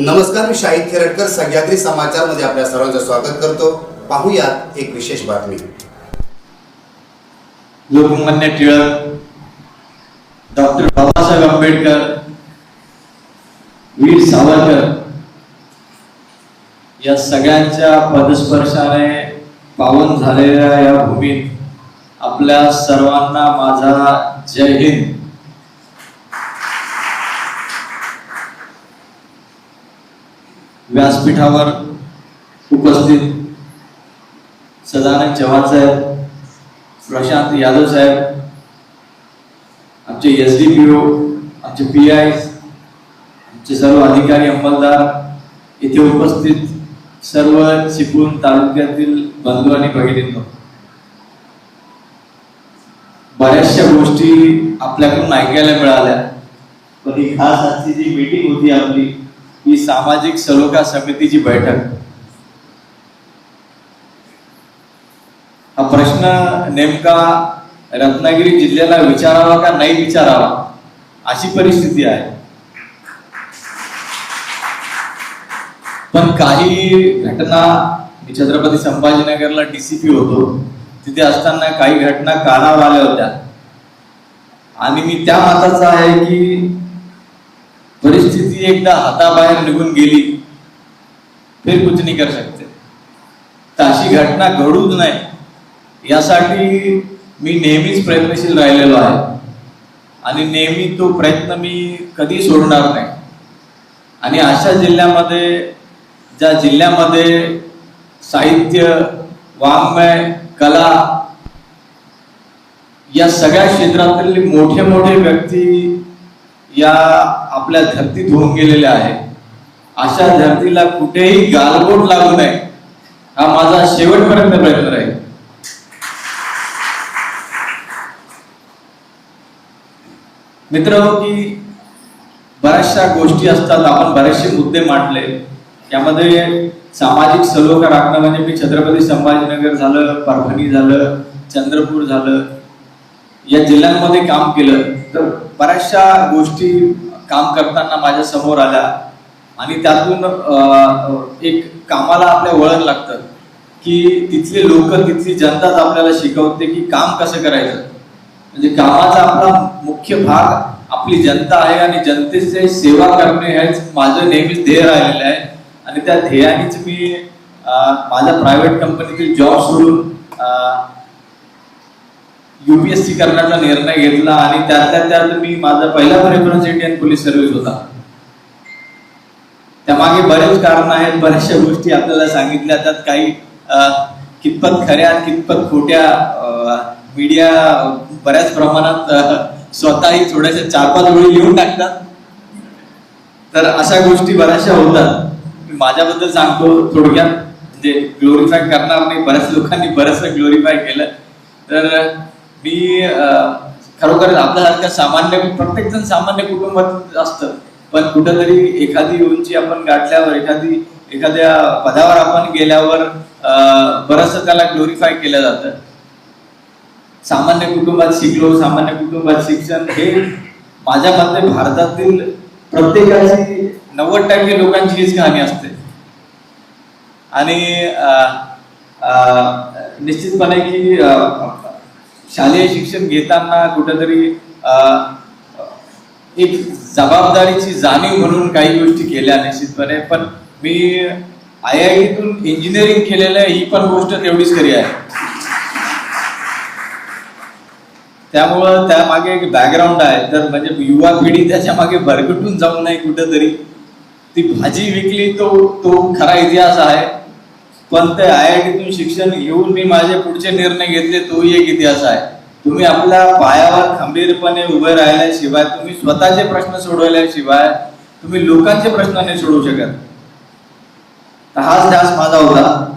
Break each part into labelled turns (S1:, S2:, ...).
S1: नमस्कार मी शाहिद खेरटकर सह्याद्री समाचारमध्ये आपल्या सर्वांचं स्वागत करतो. पाहूयात एक विशेष बातमी.
S2: लोकमान्य टिळक डॉक्टर बाबासाहेब आंबेडकर वीर सावरकर या सगळ्यांच्या पदस्पर्शाने पावन झालेल्या या भूमीत आपल्या सर्वांना माझा जय हिंद. व्यासपीठावर उपस्थित सदानंद चव्हाण साहेब प्रशांत यादव साहेब आमचे एस डी पी ओ आमचे पी आय आमचे सर्व अधिकारी अंमलदार इथे उपस्थित सर्व चिपळूण तालुक्यातील बंधू आणि भगिनींनो. बऱ्याचशा गोष्टी आपल्याकडून ऐकायला मिळाल्या. पण ही खास आजची जी मीटिंग होती आपली ही सामाजिक सलोखा समितीची बैठक. हा प्रश्न नेमका रत्नागिरी जिल्ह्याला विचारावा का नाही विचारावा अशी परिस्थिती आहे. पण काही घटना मी छत्रपती संभाजीनगरला डीसीपी होतो. तिथे असताना काही घटना कानावर आल्या होत्या. आणि मी त्या मताचा आहे की स्थिती एकदा हाताबाहेर निघून गेली फिर कुछ नाही कर शकते तर अशी घटना घडूच नाही. यासाठी मी नेहमीच प्रयत्नशील राहिलेलो आहे. आणि नेहमी तो प्रयत्न मी कधी सोडणार नाही. आणि अशा जिल्ह्यामध्ये ज्या जिल्ह्यामध्ये साहित्य वाङ्मय कला या सगळ्या क्षेत्रातील मोठे मोठे व्यक्ती या आपल्या धरतीत होऊन गेलेल्या आहेत अशा धरतीला कुठेही गालबोट लागू नये. हा माझा शेवटपर्यंत प्रयत्न राहील. मित्र की बऱ्याचशा गोष्टी असतात. आपण बरेचसे मुद्दे मांडले. यामध्ये सामाजिक सलोखा राखणं म्हणजे मी छत्रपती संभाजीनगर झालं परभणी झालं चंद्रपूर झालं या जिल्ह्यांमध्ये काम केलं. तर बऱ्याचशा गोष्टी काम करताना माझ्यासमोर आल्या. आणि त्यातून एक कामाला आपल्या वळण लागतं की तिथले लोक तिथली जनताच आपल्याला शिकवते की काम कसं करायचं. म्हणजे कामाचा आपला मुख्य भाग आपली जनता आहे आणि जनतेचे सेवा करणे हेच माझं नेहमीच ध्येय राहिलेलं आहे. आणि त्या ध्येयानेच मी माझ्या प्रायव्हेट कंपनीतील जॉब सोडून युपीएससी करण्याचा निर्णय घेतला आणि त्यातल्या त्यात मी माझा पहिला प्रेफरन्स इंडियन पोलीस सर्व्हिस होता. त्यामागे बरेच कारण आहेत बऱ्याचशा गोष्टी आपल्याला सांगितल्या. त्यात काही कितपत खऱ्या कितपत खोट्या मीडिया बऱ्याच प्रमाणात स्वतःही थोड्याशा चार पाच वेळी लिहून टाकतात. तर अशा गोष्टी बऱ्याचशा होतात. मी माझ्याबद्दल सांगतो थोडक्यात. म्हणजे ग्लोरीफाय करणार नाही बऱ्याच लोकांनी बरंचसं ग्लोरीफाय केलं. तर मी खरोखरच खरोखर सामान्य प्रत्येक जण सामान्य कुटुंबात असतं. पण कुठंतरी एखादी उंची आपण गाठल्यावर एखादी एखाद्या पदावर आपण गेल्यावर बरंच त्याला ग्लोरीफाय केलं जातं. सामान्य कुटुंबात शिकलो सामान्य कुटुंबात शिक्षण हे माझ्या मते भारतातील प्रत्येकाची नव्वद टक्के लोकांची हीच कहाणी असते. आणि निश्चितपणे की शालेय शिक्षण घेताना कुठेतरी एक जबाबदारीची जाणीव म्हणून काही गोष्टी केल्या निश्चितपणे. पण मी आय आय टीतून इंजिनिअरिंग केलेलं आहे ही पण गोष्ट तेवढीच खरी आहे. त्यामुळं त्यामागे एक बॅकग्राऊंड आहे. तर म्हणजे युवा पिढी त्याच्यामागे भरकटून जाऊ नये कुठंतरी. ती भाजी विकली तो तो खरा इतिहास आहे. पण ते आय आय टीतून शिक्षण घेऊन मी माझे पुढचे निर्णय घेतले तोही एक इतिहास आहे. तुम्ही आपल्या पायावर खंबीरपणे उभे राहिल्याशिवाय तुम्ही स्वतःचे प्रश्न सोडवल्याशिवाय तुम्ही लोकांचे प्रश्न नाही सोडवू शकत. तर हाच ध्यास माझा होता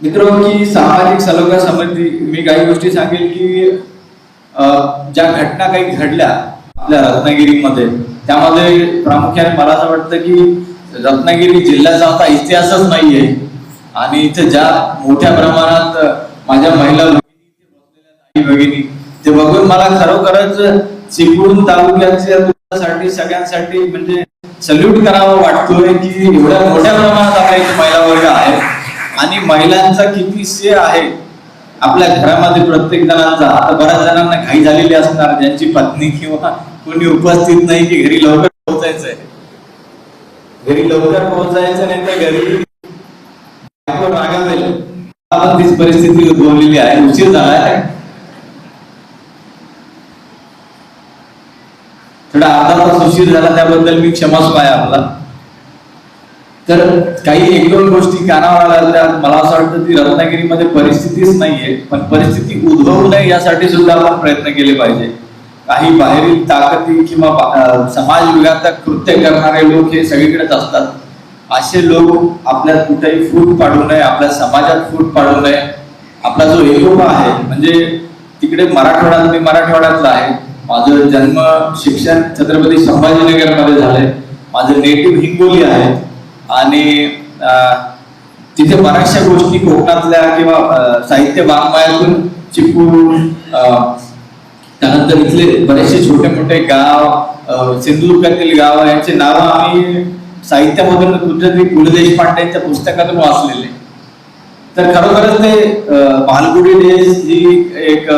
S2: मित्र की सामाजिक सलोखा समिती मी काही गोष्टी सांगेल की ज्या घटना काही घडल्या आपल्या रत्नागिरीमध्ये त्यामध्ये प्रामुख्याने मला असं वाटतं की रत्नागिरी जिल्ह्याचा आता इतिहासच नाहीये. आणि इथे ज्या मोठ्या प्रमाणात माझ्या महिला भगिनी भगिनी ते बघून मला खरोखरच चिपळूण तालुक्यासाठी साठी सगळ्यांसाठी म्हणजे सल्यूट करावा वाटतोय की एवढ्या मोठ्या प्रमाणात आपल्या इथे महिला वर्ग आहे. आणि महिलांचा किती से आहे? आपल्या घरामध्ये प्रत्येक जणांचा. आता बऱ्याच जणांना घाई झालेली असणार ज्यांची पत्नी किंवा कोणी उपस्थित नाही की घरी लवकर पोहोचायचंय. घरी लवकर पोहोचायचं नाही तर घरी रागावेल तीच परिस्थिती उद्भवलेली आहे. उशीर आहे थोडा अर्धा तास उशीर झाला त्याबद्दल मी क्षमासू आहे आपला. तर काही एक दोन गोष्टी कानावर आल्या मला असं वाटतं की रत्नागिरीमध्ये परिस्थितीच नाहीये पण परिस्थिती उद्भवू नये यासाठी सुद्धा आपण प्रयत्न केले पाहिजे. काही बाहेरील ताकदी किंवा समाज विघातक कृत्य करणारे लोक हे सगळीकडेच असतात. असे लोक आपल्यात कुठेही फूट पाडू नये आपल्या समाजात फूट पाडू नये. आपला जो एकोपा आहे म्हणजे तिकडे मराठवाड्यात मी मराठवाड्यातला आहे. माझं जन्म शिक्षण छत्रपती संभाजीनगरमध्ये झालंय. माझं नेटिव्ह हिंगोली आहे. आणि तिथे बऱ्याचशा गोष्टी कोकणातल्या किंवा साहित्य वाङ्मयातून चिपळूण त्यानंतर इथले बरेचसे छोटे मोठे गाव सिंधुदुर्गातील गाव यांचे नाव आम्ही साहित्यामधून कुठेतरी पु ल देशपांडेंच्या पुस्तकातून वाचलेले. तर खरोखरच ते अं, डेज ही एक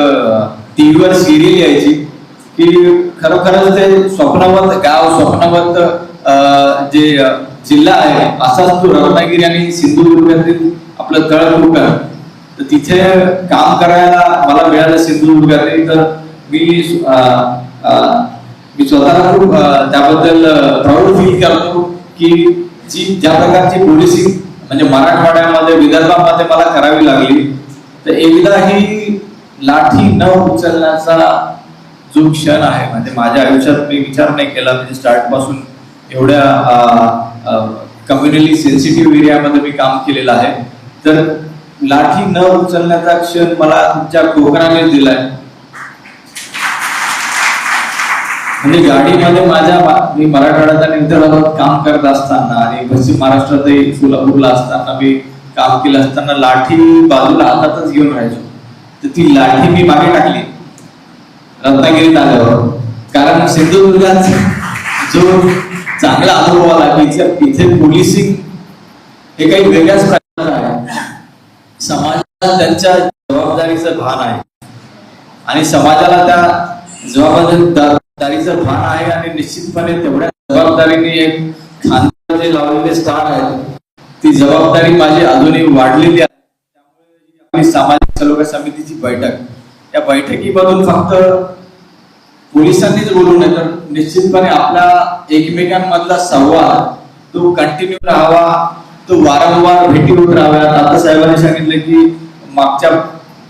S2: टीव्हीवर सिरियल यायची की खरोखरच ते स्वप्नवत गाव स्वप्नवत अं, जे जिल्हा आहे असाच तो रत्नागिरी आणि सिंधुदुर्गातील आपलं तळ तर तिथे काम करायला मला मिळालं सिंधुदुर्गातील तर मी मी स्वतःला खूप त्याबद्दल प्राऊड फील करतो की जी ज्या प्रकारची पोलिसिंग म्हणजे मराठवाड्यामध्ये विदर्भामध्ये मला करावी लागली तर एकदा ही लाठी न उचलण्याचा जो क्षण आहे म्हणजे माझ्या आयुष्यात मी विचार नाही केला म्हणजे स्टार्टपासून एवढ्या कम्युनली सेन्सिटिव्ह एरियामध्ये मी काम केलेलं आहे. तर लाठी न उचलण्याचा क्षण मला तुमच्या कोकणाने दिलाय. म्हणजे गाडीमध्ये माझ्या मी मराठवाड्यात आणि विदर्भात काम करत असताना आणि पश्चिम महाराष्ट्रातही सोलापूरला असताना मी काम केलं असताना लाठी बाजूला हातातच घेऊन राहायचो. तर ती लाठी मी मागे टाकली. रत्नागिरीत आल्यावर. कारण सिंधुदुर्गात जो चांगला अनुभव आला की इथे पोलिसिंग हे काही वेगळ्याच प्रकारचं आहे. समाजाला त्यांच्या जबाबदारीचं भान आहे. आणि समाजाला त्या जबाबदारी जबाबदारीचं भान आहे आणि निश्चितपणे तेवढ्या जबाबदारीने एक खांद्यावर जे लावलेले स्थान आहे ती जबाबदारी माझी अजूनही वाढलेली आहे. त्यामुळे आपली सामाजिक सलोखा समितीची बैठक या बैठकीमधून फक्त पोलिसांनीच बोलू नये तर निश्चितपणे आपला एकमेकांमधला संवाद तो कंटिन्यू राहावा तो वारंवार भेटी होत राहाव्या आता साहेबांनी सांगितलं की मागच्या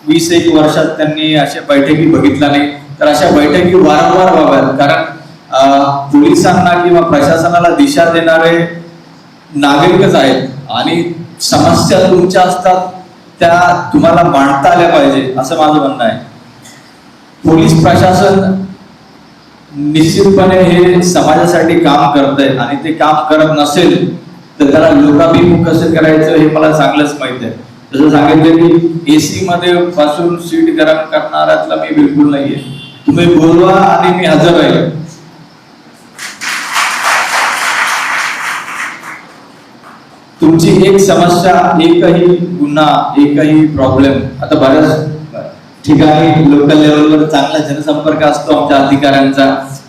S2: वीस एक वर्षात त्यांनी अशा बैठकी बघितल्या नाही तर अशा बैठकी वारंवार व्हाव्यात. कारण पोलिसांना किंवा प्रशासनाला दिशा देणारे नागरिकच आहेत. आणि समस्या तुमच्या असतात त्या तुम्हाला मांडता आल्या पाहिजे असं माझं म्हणणं आहे. पोलीस प्रशासन निश्चितपणे हे समाजासाठी काम करत आहे आणि ते काम करत नसेल तर त्याला लोकाभिमुख कसं करायचं हे मला चांगलंच माहीत आहे. जसं सांगितलं की एसी मध्ये बसून सीट गरम करणाऱ्यातला मी बिलकुल नाहीये. तुम्ही बोलवा आणि मी हजर आहे तुमची एक समस्या एकही गुन्हा एकही प्रॉब्लेम आता बऱ्याच ठिकाणी लोकल लेवलवर चांगला जनसंपर्क असतो आमच्या अधिकाऱ्यांचा.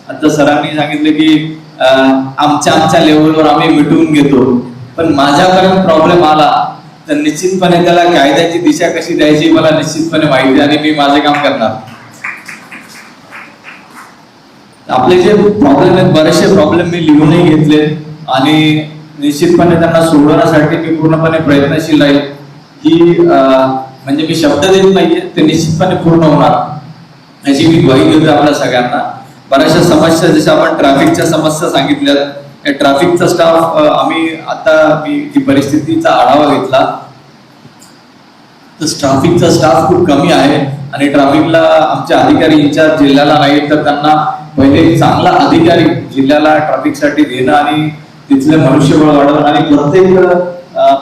S2: आता सरांनी सांगितलं की आमच्या आमच्या लेवलवर आम्ही मिटवून घेतो. पण माझ्यापर्यंत प्रॉब्लेम आला तर निश्चितपणे त्याला कायद्याची दिशा कशी द्यायची मला निश्चितपणे माहिती आणि मी माझे काम करणार. आपले जे प्रॉब्लेम आहेत बरेचसे प्रॉब्लेम मी लिहूनही घेतले आणि निश्चितपणे त्यांना सोडवण्यासाठी मी पूर्णपणे प्रयत्नशील राहील. की म्हणजे मी शब्द देत नाहीये ते निश्चितपणे पूर्ण होणार. याची मी ग्वाही देतो आपल्या सगळ्यांना. बऱ्याचशा समस्या जशा आपण ट्रॅफिकच्या समस्या सांगितल्यात या ट्रॅफिकचा स्टाफ आम्ही आता मी जी परिस्थितीचा आढावा घेतला तर ट्रॅफिकचा स्टाफ खूप कमी आहे. आणि ट्रॅफिकला आमचे अधिकारी इन्चार्ज जिल्ह्याला नाही तर त्यांना पहिले एक चांगला अधिकारी जिल्ह्याला ट्रॅफिकसाठी देणं आणि तिथलं मनुष्यबळ वाढवणं आणि प्रत्येक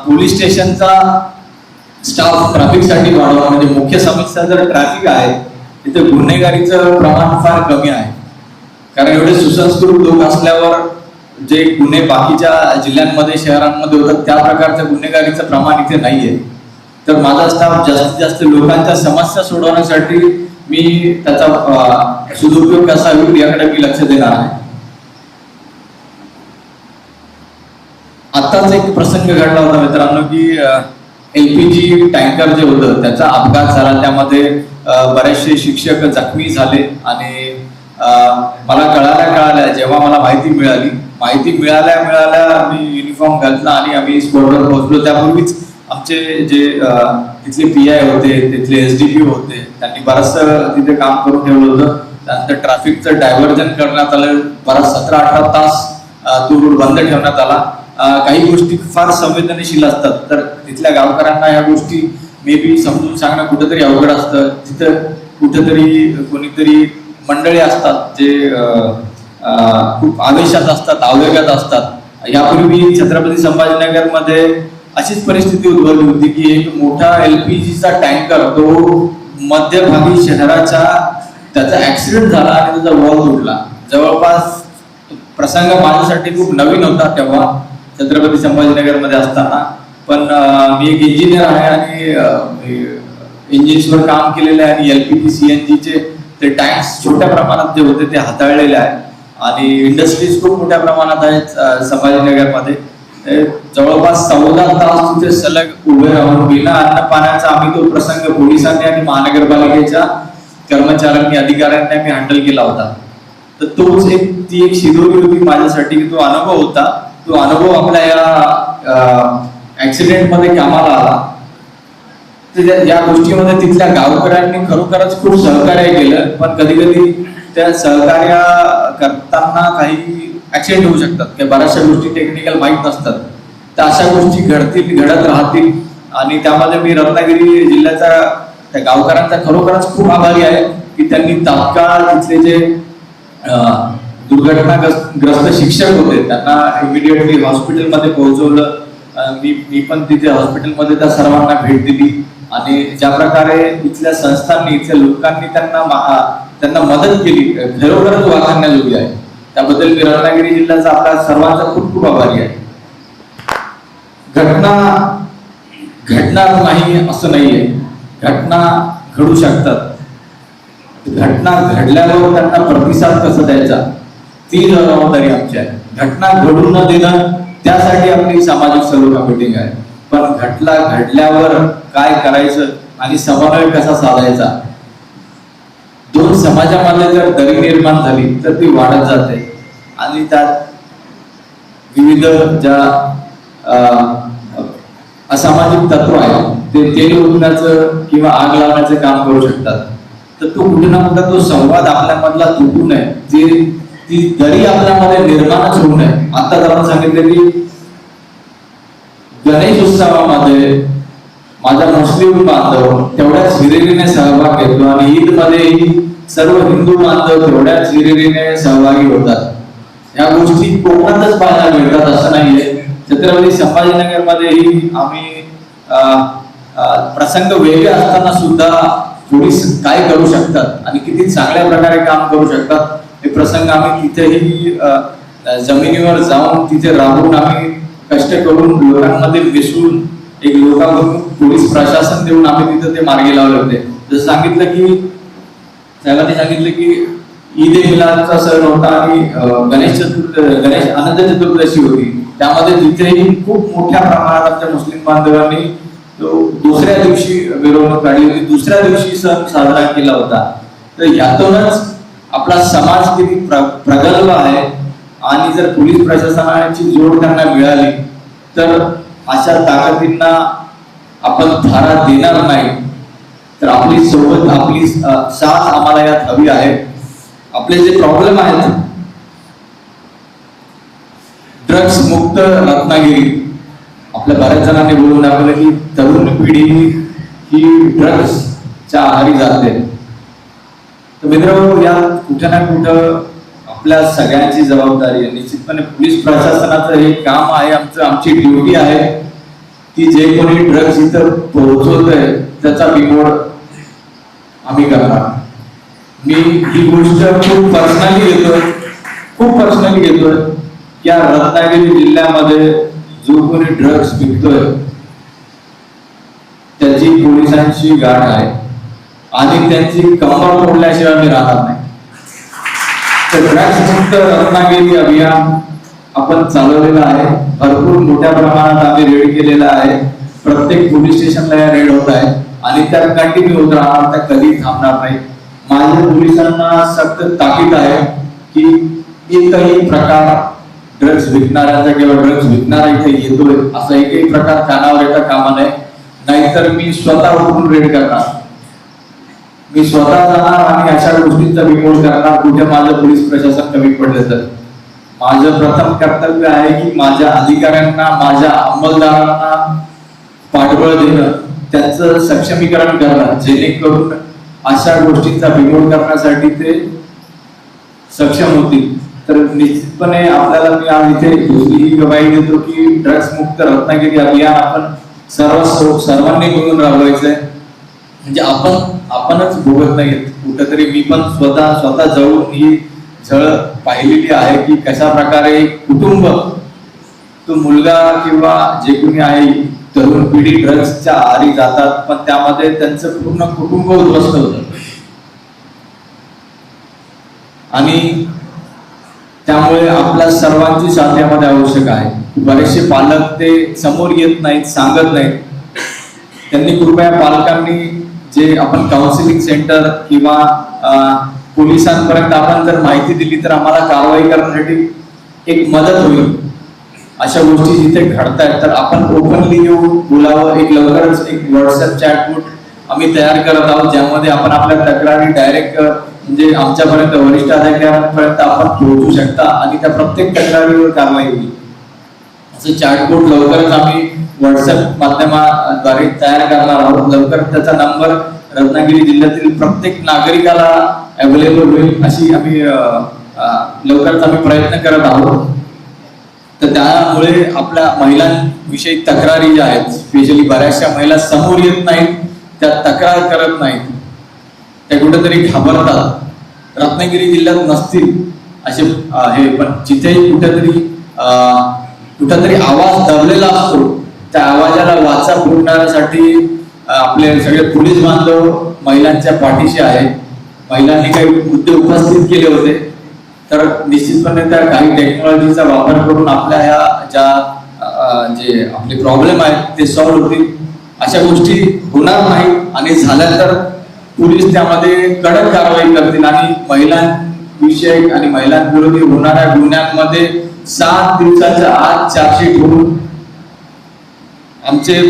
S2: पोलीस स्टेशनचा स्टाफ ट्रॅफिकसाठी वाढवणं. म्हणजे मुख्य समस्या जर ट्रॅफिक आहे तिथे गुन्हेगारीचं प्रमाण फार कमी आहे. कारण एवढे सुसंस्कृत लोक असल्यावर जे गुन्हे बाकीच्या जिल्ह्यांमध्ये शहरांमध्ये होतात त्या प्रकारच्या गुन्हेगारीचं प्रमाण इथे नाहीये. तर माझा स्टाफ जास्तीत जास्त लोकांच्या समस्या सोडवण्यासाठी मी त्याचा सुदुपयोग सदुपयोग कसा होईल याकडे मी लक्ष देणार आहे. आताच एक प्रसंग घडला होता मित्रांनो की एलपीजी टँकर जे होतं त्याचा अपघात झाला. त्यामध्ये बरेचसे शिक्षक जखमी झाले आणि मला कळाल्या कळाल्या जेव्हा मला माहिती मिळाली माहिती मिळाल्या मिळाल्या मी युनिफॉर्म घातला आणि आम्ही स्पॉटवर पोहोचलो. त्यापूर्वीच आमचे जे तिथले पी आय होते तिथले एस डी पी होते त्यांनी बरंचसं तिथे काम करून ठेवलं होतं. त्यानंतर ट्रॅफिकचं डायव्हर्जन करण्यात आलं. बराच सतरा अठरा तास तो रूट बंद ठेवण्यात आला. काही गोष्टी फार संवेदनशील असतात. तर तिथल्या गावकऱ्यांना या गोष्टी मे बी समजून सांगणं कुठेतरी अवघड असतं. तिथं कुठेतरी कोणीतरी मंडळी असतात जे खूप आवेशात असतात आवेगात असतात. यापूर्वी छत्रपती संभाजीनगरमध्ये अशीच परिस्थिती उद्भवली होती की एक मोठा एलपीजीचा टँकर तो मध्यभागी शहराच्या त्याचा ऍक्सिडेंट झाला आणि त्याचा वॉल तुटला. जवळपास प्रसंग माझ्यासाठी खूप नवीन होता तेव्हा छत्रपती संभाजीनगरमध्ये असताना. पण मी एक इंजिनियर आहे आणि इंजिन्सवर काम केलेलं आहे आणि एलपीजी सीएनजीचे ते टँक्स छोट्या प्रमाणात जे होते ते हाताळलेले आहे. आणि इंडस्ट्रीज खूप मोठ्या प्रमाणात आहेत संभाजीनगरमध्ये. जवळपास चौदा तास तिथे सलग उभे राहून बिना अन्न पाण्याचा आम्ही तो प्रसंग पोलिसांनी आणि महानगरपालिकेच्या कर्मचाऱ्यांनी अधिकाऱ्यांनी आम्ही हँडल केला होता. तर तोच एक ती एक शिदोरी होती माझ्यासाठी की तो अनुभव होता. तो अनुभव आपल्या या ऍक्सिडेंटमध्ये कामाला आला. तर या गोष्टीमध्ये तिथल्या गावकऱ्यांनी खरोखरच खूप सहकार्य केलं. पण कधी कधी त्या सहकार्य करताना काही ऍक्सिडेंट होऊ शकतात. किंवा बऱ्याचशा गोष्टी टेक्निकल माहीत नसतात. तर अशा गोष्टी घडतील घडत राहतील. आणि त्यामध्ये मी रत्नागिरी जिल्ह्याचा त्या गावकऱ्यांचा खरोखरच खूप आभारी आहे की त्यांनी तात्काळ तिथले जे दुर्घटनाग्रस्त शिक्षक होते त्यांना इमिडिएटली हॉस्पिटलमध्ये पोहोचवलं. मी मी पण तिथे हॉस्पिटलमध्ये त्या सर्वांना भेट दिली. आणि ज्या प्रकारे इथल्या संस्थांनी इथल्या लोकांनी त्यांना त्यांना मदत केली खरोखरच वाखाणण्याजोगी आहे. त्याबद्दल मी रत्नागिरी जिल्ह्याचा आपला सर्वांचा खूप खूप आभारी आहे. घटना घटणार नाही असं नाहीये. घटना घडू शकतात. घटना घडल्यावर त्यांना प्रतिसाद कसा द्यायचा? ती जबाबदारी आमची आहे. घटना घडून न देणं त्यासाठी आपली सामाजिक सलोखा मिटिंग आहे. पण घटना घडल्यावर काय करायचं आणि समन्वय कसा साधायचा समाजामध्ये जर दरी निर्माण झाली तर ती वाढत जाते. आणि त्यात विविध ज्या असामाजिक तत्व आहे ते तेल ओतण्याचं किंवा आग लावण्याचं काम करू शकतात. तर तो कुठे ना कुठे तो संवाद आपल्यामधला तुटू नये. जे ती दरी आपल्यामध्ये निर्माणच होऊ नये. आता आपण सांगितलं की गणेश उत्सवामध्ये माझ्या मुस्लिम बांधव तेवढ्याच हिरिरीने सहभाग घेतो आणि ईदमध्ये सर्व हिंदू बांधव तेवढ्याच हिरिरीने सहभागी होतात. या गोष्टी कोकणातच पाहायला मिळतात असं नाहीये. छत्रपती संभाजीनगर मध्येही आम्ही प्रसंग वेगळे असताना सुद्धा पोलीस काय करू शकतात आणि किती चांगल्या प्रकारे काम करू शकतात हे प्रसंग आम्ही तिथेही जमिनीवर जाऊन तिथे राहून आम्ही कष्ट करून लोकांमध्ये मिसळून एक लोकांकडून पोलीस प्रशासन देऊन आम्ही तिथं ते मार्गी लावले होते. जसं सांगितलं की साहेबांनी सांगितलं की ईद ए मिलादचा सण होता आणि गणेश चतुर्थ गणेश आनंद चतुर्दशी होती. त्यामध्ये तिथेही खूप मोठ्या प्रमाणात आमच्या मुस्लिम बांधवांनी तो दुसऱ्या दिवशी मिरवणूक काढली होती. दुसऱ्या दिवशी सण साजरा केला होता. तर यातूनच आपला समाज किती प्र- प्रगल्भ आहे आणि जर पोलीस प्रशासनाची जोड त्यांना मिळाली तर अशा ताकदींना आपण धारा देणार नाही. तर आपली सोबत आपली साथ आम्हाला यात हवी आहे. आपले जे प्रॉब्लेम आहेत ड्रग्स मुक्त रत्नागिरी. आपल्या बऱ्याच जणांनी बोलून दाखवलं की तरुण पिढी ही ड्रग्सच्या आहारी जाते. तर मित्र या कुठं ना कुठं आपल्या सगळ्यांची जबाबदारी आहे. निश्चितपणे पोलीस प्रशासनाचं हे काम आहे. आमचं आमची ड्युटी आहे की जे कोणी ड्रग्स इथं पोहोचवतंय त्याचा बिमोड आम्ही करणार. मी ही गोष्ट खूप पर्सनली घेतोय. खूप पर्सनली घेतोय. या रत्नागिरी जिल्ह्यामध्ये जो कोणी ड्रग्ज विकतोय त्याची पोलिसांची गाठ आहे. आणि त्यांची कंबर मोडल्याशिवाय मी राहणार नाही. तर ड्रग्ज मुक्त रत्नागिरी अभियान आपण चालवलेलं आहे. भरपूर मोठ्या प्रमाणात आम्ही रेड केलेला आहे. प्रत्येक पोलीस स्टेशनला या रेड होत आहे. आणि त्या कंटिन्यू होत. राहणार त्या कधी थांबणार नाही. माझ्या पोलिसांना सक्त ताकीद आहे की एकही प्रकार ड्रग्ज विकणाऱ्याचा किंवा ड्रग्ज विकणारा इथे येतोय असा एकही प्रकार कानावर येता कामा नये. नाहीतर मी स्वतः उठून रेड करणार. मी स्वतः जाणार आणि अशा गोष्टींचा रिपोर्ट करणार कुठे माझं पोलीस प्रशासन कमी पडलं तर. माझं प्रथम कर्तव्य आहे की माझ्या अधिकाऱ्यांना माझ्या अंमलदारांना पाठबळ देणं. त्यांचं सक्षमीकरण करणं जेणेकरून अशा गोष्टींचा बिमोड करण्यासाठी ते सक्षम होतील. तर निश्चितपणे आपल्याला मी आज इथे ही गवाही देतो की ड्रग्स मुक्त रत्नागिरी अभियान आपण सर्व सर्वांनी मिळून राबवायचंय. म्हणजे आपण आपणच भोगत नाहीत. कुठंतरी मी पण स्वतः स्वतः जवळून ही झळ पाहिलेली आहे की कशा प्रकारे कुटुंब तो मुलगा किंवा जे कोणी आहे तरुण पिढी ड्रग्सच्या आरी जातात पण त्यामध्ये त्यांचं पूर्ण कुटुंब उद्ध्वस्त होत. आणि त्यामुळे आपल्या सर्वांची साध्यामध्ये आवश्यक आहे. बरेचसे पालक ते समोर येत नाहीत सांगत नाहीत. त्यांनी कृपया पालकांनी जे आपण काउन्सिलिंग सेंटर किंवा पोलिसांपर्यंत आपण जर माहिती दिली तर आम्हाला कारवाई करण्यासाठी एक मदत होईल. अशा गोष्टी जिथे घडतायत तर आपण ओपनली येऊन बोलावं. एक लवकरच एक व्हॉट्सअप चॅटबुट आम्ही तयार करत आहोत ज्यामध्ये आपण आपल्या तक्रारी डायरेक्ट म्हणजे आमच्यापर्यंत वरिष्ठ अधिकाऱ्यांपर्यंत आपण पोहोचू शकता आणि त्या प्रत्येक तक्रारीवर कारवाई होईल. असं चॅटबोर्ड लवकरच आम्ही व्हॉट्सअप माध्यमाद्वारे तयार करणार आहोत. लवकर त्याचा नंबर रत्नागिरी जिल्ह्यातील प्रत्येक नागरिकाला अवेलेबल होईल अशी आम्ही लवकरच आम्ही प्रयत्न करत आहोत. तर त्यामुळे आपल्या महिलांविषयी तक्रारी ज्या आहेत स्पेशली बऱ्याचशा महिला समोर येत नाहीत त्या तक्रार करत नाहीत. त्या कुठेतरी घाबरतात. रत्नागिरी जिल्ह्यात नसतील असे हे पण जिथेही कुठेतरी कुठेतरी आवाज दबलेला असतो त्या आवाजाला वाचा फुटण्यासाठी आपले सगळे पोलीस बांधव महिलांच्या पाठीशी आहेत. महिलांनी काही मुद्दे उपस्थित केले होते. तर निश्चितपणे त्या काही टेक्नॉलॉजीचा वापर करून आपल्या ह्या ज्या जे आपले प्रॉब्लेम आहेत ते सॉल्व्ह होतील. अशा गोष्टी होणार नाही आणि झाल्या तर पोलीस त्यामध्ये कडक कारवाई करतील आणि महिलांविषयक आणि महिलांविरोधी होणाऱ्या गुन्ह्यांमध्ये सात दिवसाच्या आत चार्जशीट होऊन आमचे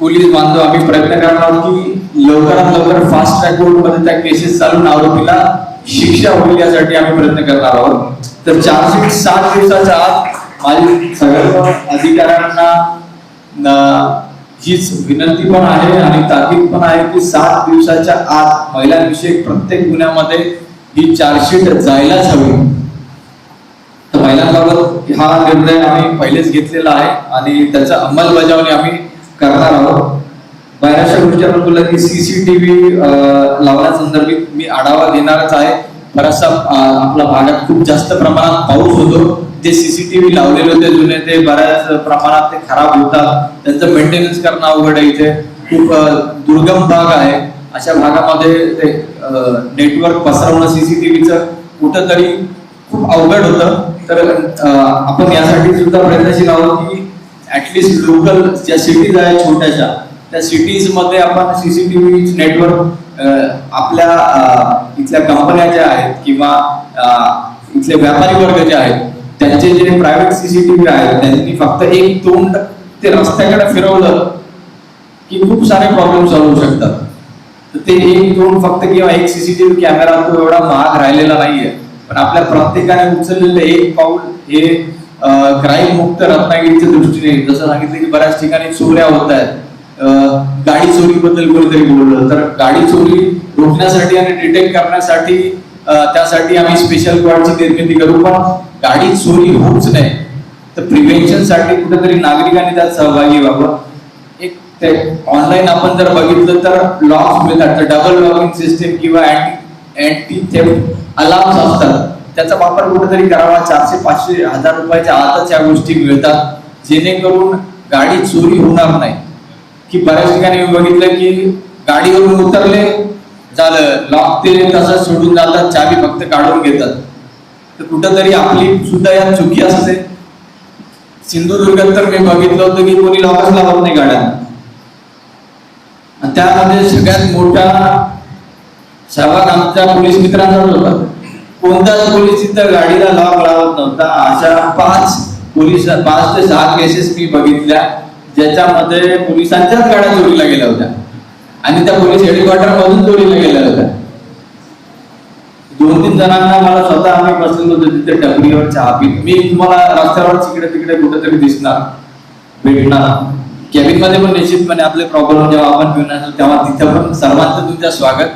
S2: पोलीस बांधव आम्ही प्रयत्न करणार आहोत की लवकरात लवकर फास्ट ट्रॅकमध्ये त्या केसेस चालून आरोपीला शिक्षा होईल यासाठी आम्ही प्रयत्न करणार आहोत. तर चारशे सात दिवसाच्या आत माझी सगळ्या अधिकाऱ्यांना हीच विनंती पण आहे आणि ताकीद पण आहे की सात दिवसाच्या आत महिलांविषयी प्रत्येक गुन्ह्यामध्ये ही चार्जशीट जायलाच हवी. तर महिलांबाबत हा निर्णय आम्ही पहिलेच घेतलेला आहे आणि त्याचा अंमलबजावणी आम्ही करणार आहोत. गोष्टी आपण बोलला की सीसीटीव्ही लावण्यासंदर्भात मी आढावा घेणारच आहे. बराचसा आपल्या भागात खूप जास्त प्रमाणात पाऊस होतो. जे सीसीटीव्ही लावलेले होते जुने ते बऱ्याच प्रमाणात ते खराब होतात. त्यांचं मेंटेनन्स करणं अवघड आहे इथे. खूप दुर्गम भाग आहे. अशा भागामध्ये ते नेटवर्क पसरवणं सीसीटीव्हीचं कुठंतरी खूप अवघड होतं. तर आपण यासाठी सुद्धा प्रयत्नशील आहोत की ऍटलिस्ट लोकल ज्या सिटीज आहेत छोट्याशा त्या सिटीजमध्ये आपण सीसीटीव्ही नेटवर्क आपल्या इथल्या कंपन्या ज्या आहेत किंवा इथले व्यापारी वर्ग जे आहेत त्यांचे जे प्रायव्हेट सीसीटीव्ही आहेत त्यांनी फक्त एक तोंड ते रस्त्याकडे फिरवलं की खूप सारे प्रॉब्लेम सॉल्व्ह होऊ शकतात. तर ते एक दोन फक्त किंवा एक सीसीटीव्ही कॅमेरा तो एवढा महाग राहिलेला नाहीये. पण आपल्या प्रत्येकाने उचललेलं एक पाऊल हे क्राईम मुक्त रत्नागिरीच्या दृष्टीने जसं सांगितलं की बऱ्याच ठिकाणी चोऱ्या होत आहेत. गाडी चोरी बद्दल कोणीतरी बोललं. तर गाडी चोरी रोखण्यासाठी आणि डिटेक्ट करण्यासाठी त्यासाठी आम्ही स्पेशल स्क्वॉडची निर्मिती करू. पण गाडी चोरी होऊच नाही तर प्रिव्हेन्शनसाठी कुठेतरी नागरिकांनी त्यात सहभागी व्हावं. एक ते ऑनलाईन आपण जर बघितलं तर लॉक्स मिळतात. तर डबल लॉकिंग सिस्टीम किंवा अँटी थेफ्ट अलार्म्स असतात. त्याचा वापर कुठेतरी करावा. चारशे पाचशे हजार रुपयाच्या आतच या गोष्टी मिळतात. जेणेकरून गाडी चोरी होणार नाही. की बऱ्याच ठिकाणी मी बघितलं की गाडीवरून उतरले झालं लॉक ते तसंच सोडून जातात चावी फक्त काढून घेतात. तर कुठंतरी आपली सुद्धा यात चुकी असते. सिंधुदुर्गात तर मी बघितलं होतं की कोणी लॉकच लावत नाही गाड्या. आणि त्यामध्ये सगळ्यात मोठा सहभाग आमच्या पोलीस मित्रांचाच होता. कोणताच पोलीस तिथं गाडीला लॉक लावत नव्हता. अशा पाच पोलीस पाच ते सहा केसेस मी बघितल्या. ज्याच्यामध्ये पोलिसांच्याच गाड्या चोरीला गेल्या होत्या. आणि त्या पोलीस हेडक्वार्टर मधून चोरीला गेल्या होत्या. दोन तीन जणांना मला स्वतः आम्ही बसलेलो होतो तिथे टपरीवर चहा पीत. मी तुम्हाला रस्त्यावर तिकडे तिकडे कुठेतरी दिसणार भेटणार. कॅबिनमध्ये पण निश्चितपणे आपले प्रॉब्लेम जेव्हा आपण घेऊन असेल तेव्हा तिथं पण सर्वांचं तुमच्या स्वागत.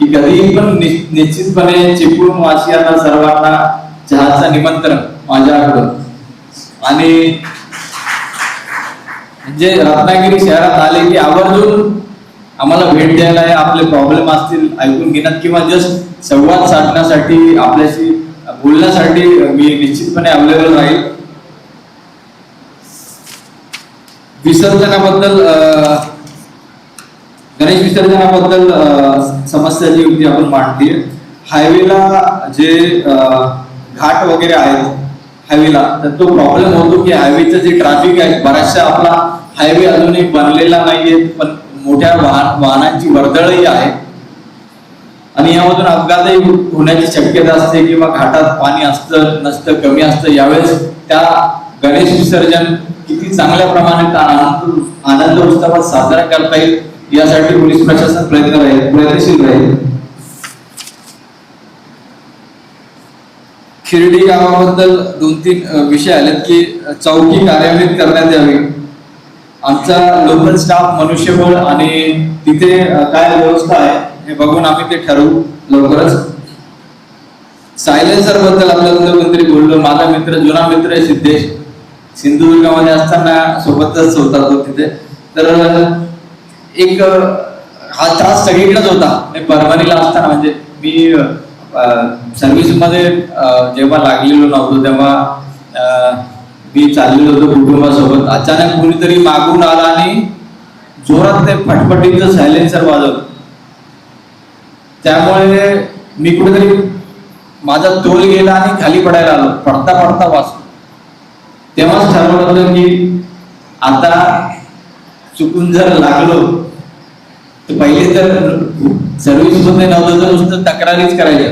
S2: की कधीही पण निश्चितपणे चिपळूण वासियांना सर्वांना चहाचं निमंत्रण माझ्याकडून. आणि जे रत्नागिरी शहरात आले की आवर्जून आम्हाला भेट द्यायला आपले प्रॉब्लेम असतील ऐकून घेण्यात किंवा जस्ट संवाद साधण्यासाठी आपल्याशी बोलण्यासाठी मी निश्चितपणे अवेलेबल राहील. विसर्जनाबद्दल गणेश विसर्जनाबद्दल समस्या जी होती आपण मांडली हायवेला जे घाट वगैरे आहेत हायवेला तर तो प्रॉब्लेम होतो की हायवेचं जे ट्रॅफिक आहे बऱ्याचशा आपला हायवे अजूनही बनलेला नाहीये पण मोठ्या वाहन वाहनांची वर्दळही आहे. आणि यामधून अपघातही होण्याची शक्यता असते किंवा घाटात पाणी असतं नसतं कमी असतं. यावेळेस त्या गणेश विसर्जन किती चांगल्या प्रमाणात आनंद उत्सवात साजरा करता येईल यासाठी पोलीस प्रशासन प्रयत्न राहील प्रयत्नशील राहील. खिरडी गावाबद्दल दोन तीन विषय आलेत की चौकी कार्यान्वित करण्यात यावी. आमचा लोकल स्टाफ मनुष्यबळ आणि तिथे काय व्यवस्था आहे हे बघून आम्ही ते ठरवू लवकरच. सायलेन्सरबद्दल आपल्याला कोणतरी बोललो माझा मित्र जुना मित्र आहे सिद्धेश. सिंधुदुर्गामध्ये असताना सोबतच होता तो तिथे. तर एक हा त्रास सगळीकडेच होता. परभणीला असताना म्हणजे मी सर्व्हिसमध्ये जेव्हा लागलेलो नव्हतो तेव्हा मी चाललेलो होतो कुटुंबासोबत. अचानक कोणीतरी मागून आला आणि जोरात ते फटफटीचं सायलेन्सर वाजवलं. त्यामुळे मी कुठेतरी माझा तोल गेला आणि खाली पडायला आलो. पडता पडता वाचलो. तेव्हाच ठरवलं होतं की आता चुकून जर लागलो तर पहिले तर सर्व्हिसमध्ये नव्हतं तर नुसतं तक्रारीच करायच्या.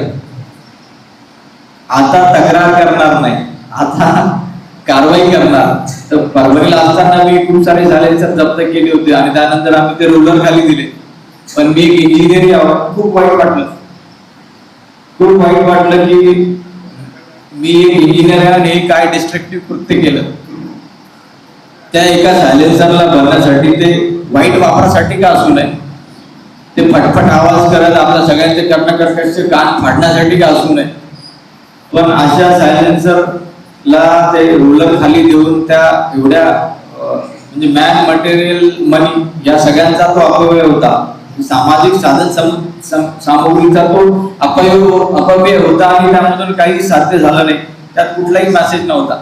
S2: आता तक्रार करणार नाही. आता कारवाई करणार. तर परभणीला असताना मी खूप सारे सायलेन्सर जप्त केले होते आणि त्यानंतर आम्ही ते रोलर खाली दिले. पण मी एक इंजिनियर यावं खूप वाईट वाटलं. खूप वाईट वाटलं की मी एक इंजिनियर आणि काय डिस्ट्रक्टिव्ह कृत्य केलं. त्या एका सायलेन्सरला भरण्यासाठी ते वाईट वापरासाठी का असू नये? ते फटफट आवाज करत आपल्या सगळ्यांचे कर्णकर्कटचे कान फाडण्यासाठी का असू नये? पण अशा ला ते रोलर खाली देऊन त्या एवढ्या म्हणजे मॅन मटेरियल मनी या सगळ्यांचा तो अपव्यय होता. सामाजिक साधन सम- सामुग्रीचा तो अपयोग अपव्यय होता आणि त्यामधून काही साध्य झालं नाही. त्यात कुठलाही मेसेज नव्हता.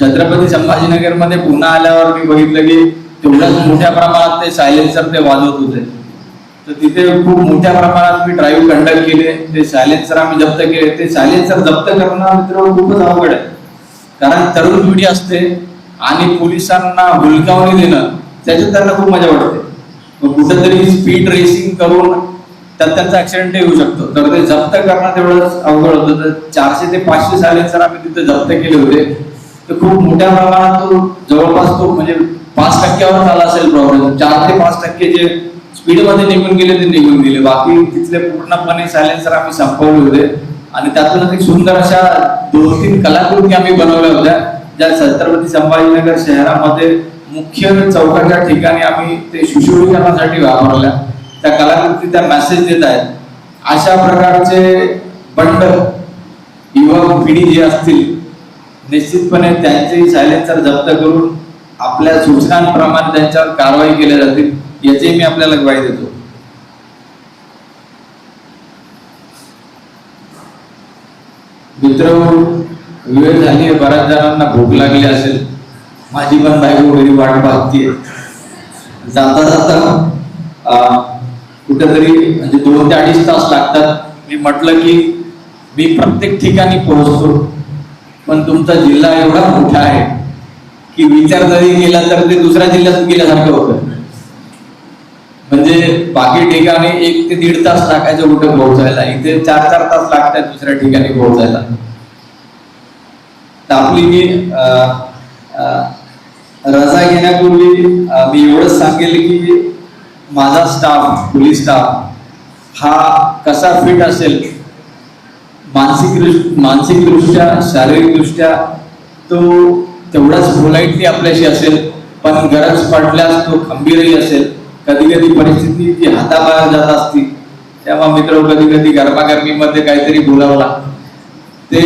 S2: छत्रपती संभाजीनगरमध्ये पुन्हा आल्यावर मी बघितलं की तेवढ्याच मोठ्या प्रमाणात ते सायलेन्सर ते वाजवत होते. तर तिथे खूप मोठ्या प्रमाणात मी ड्राईव्ह कंडक्ट केले. ते सायलेन्सर आम्ही जप्त केले. ते सायलेन्सर जप्त करणं मित्र खूपच अवघड आहे. कारण तरुण पिढी असते आणि पोलिसांना हुलकावणी देणं त्याच्यात त्यांना खूप मजा वाटते. मग स्पीड रेसिंग करून त्यात त्यांचा ऍक्सिडेंट येऊ शकतो. तर ते जप्त करणं तेवढंच अवघड होतं तर चारशे ते पाचशे सायलेन्सर आम्ही तिथे जप्त केले होते तर खूप मोठ्या प्रमाणात तो जवळपास तो म्हणजे पाच टक्क्यावर झाला असेल प्रॉब्लेम. चार ते पाच टक्के जे स्पीडमध्ये निघून गेले ते निघून गेले. बाकी तिथले पूर्णपणे सायलेन्सर आम्ही संपवले होते आणि त्यातून एक सुंदर अशा दोन तीन कलाकृती आम्ही बनवल्या होत्या ज्या छत्रपती संभाजीनगर शहरामध्ये मुख्य चौकाच्या ठिकाणी आम्ही ते सुशोभीकरणासाठी वापरल्या. त्या कलाकृती त्या मेसेज देत आहेत. अशा प्रकारचे बंड युवक पिढी जी असतील निश्चितपणे त्यांचे सायलेन्सर जप्त करून आपल्या सूचनांप्रमाणे त्यांच्यावर कारवाई केल्या जातील याची मी आपल्याला ग्वाही देतो. मित्र वेळ झाली बऱ्याच जणांना भूक लागली असेल. माझी पण बायको घरी वाट पाहतीये जाता जाता कुठेतरी म्हणजे दोन ते अडीच तास लागतात. मी म्हटलं की मी प्रत्येक ठिकाणी पोहोचतो. पण तुमचा जिल्हा एवढा मोठा आहे की विचार जरी केला तर ते दुसऱ्या जिल्ह्यात गेल्यासारखं होतं. म्हणजे बाकी ठिकाणी एक ते दीड तास लागायचं कुठे पोहोचायला इथे चार चार तास लागतात दुसऱ्या ठिकाणी पोहोचायला. आपली मी रजा घेण्यापूर्वी मी एवढंच सांगेल की माझा स्टाफ पोलीस स्टाफ हा कसा फिट असेल मानसिक मानसिकदृष्ट्या शारीरिकदृष्ट्या तो तेवढाच पोलाइटली आपल्याशी असेल पण गरज पडल्यास तो खंबीरही असेल. कधी कधी परिस्थिती ती हाताबाहेर जात असती तेव्हा मित्र कधी कधी गरमागरमीमध्ये काहीतरी बोलावला ते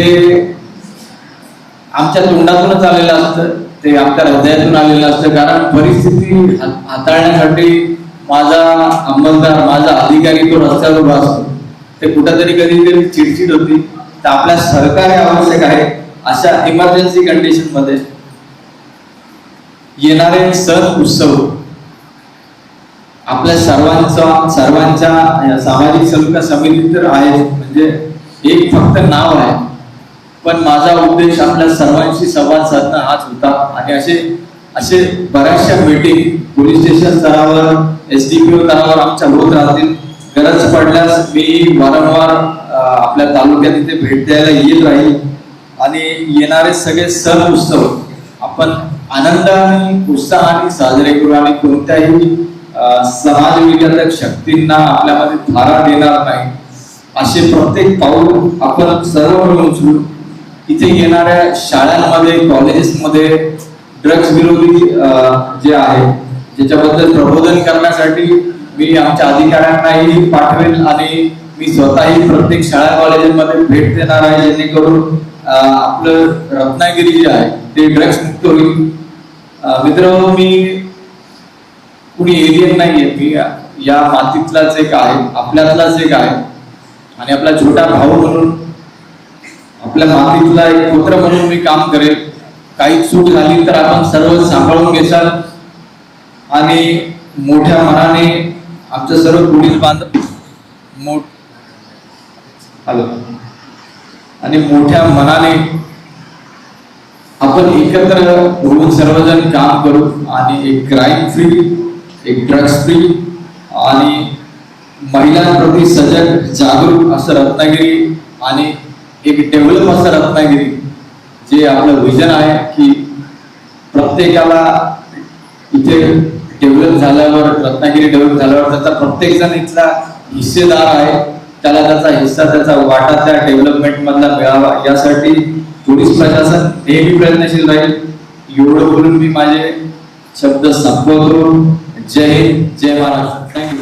S2: आमच्या तोंडातूनच आलेलं असतं. ते आमच्या हृदयातून आलेलं असतं. कारण परिस्थिती हाताळण्यासाठी माझा अंमलदार माझा अधिकारी तो रस्त्यावर उभा असतो. ते कुठंतरी कधी कधी चिडचिड होती. तर आपल्या सरकार आवश्यक आहे अशा इमर्जन्सी कंडिशनमध्ये येणारे सण उत्सव आपल्या सर्वांचा सर्वांच्या सामाजिक सलोखा समिती तर आहे म्हणजे एक फक्त नाव आहे. पण माझा उद्देश आपल्या सर्वांशी संवाद साधणं हाच होता. आणि असे असे बऱ्याचशा मीटिंग पोलीस स्टेशन स्तरावर एस डी पी स्तरावर आमच्या होत राहतील. गरज पडल्यास मी वारंवार आपल्या तालुक्यात इथे भेट द्यायला येत राहील. आणि येणारे सगळे सण उत्सव आपण आनंदाने उत्साहाने साजरे करू आणि कोणत्याही समाज विघातक शक्तींना आपल्यामध्ये धारा देणार नाही. असे प्रत्येक पाऊल आपण सर्व मिळून उचलू इथे येणाऱ्या शाळांमध्ये कॉलेजेसमध्ये ड्रग्ज विरोधी जे आहे ज्याच्याबद्दल प्रबोधन करण्यासाठी मी आमच्या अधिकाऱ्यांनाही पाठवेल आणि मी स्वतःही प्रत्येक शाळा कॉलेजांमध्ये भेट देणार आहे जेणेकरून आपलं रत्नागिरी जे आहे ते ड्रग्ज मुक्त होईल. मित्र मी कुणी एलियन नाहीये मी या मातीतलाच एक आहे आपल्यातलाच एक आहे. आणि आपला छोटा भाऊ म्हणून आपल्या मातीतला एक पुत्र म्हणून मी काम करेल. काही चूक झाली तर आपण सर्व सांभाळून घेसाल आणि मोठ्या मनाने आमचं सर्व पोलीस बांधव मोठ हॅलो. आणि मोठ्या मनाने आपण एकत्र होऊन सर्वजण काम करू आणि एक क्राईम फ्री एक ड्रग्स फ्री आणि महिलांप्रती सजग जागरूक असं रत्नागिरी आणि एक डेव्हलप असं रत्नागिरी जे आपलं विजन आहे की प्रत्येकाला इथे डेव्हलप झाल्यावर रत्नागिरी डेव्हलप झाल्यावर त्याचा प्रत्येक जण इथला हिस्सेदार आहे. त्याला त्याचा हिस्सा त्याचा वाटा त्या डेव्हलपमेंट मधला मिळावा. यासाठी पोलीस प्रशासन नेहमी प्रयत्नशील राहील. एवढं बोलून मी माझे शब्द संपवतो. जय हिंद जय महाराष्ट्र. Thank you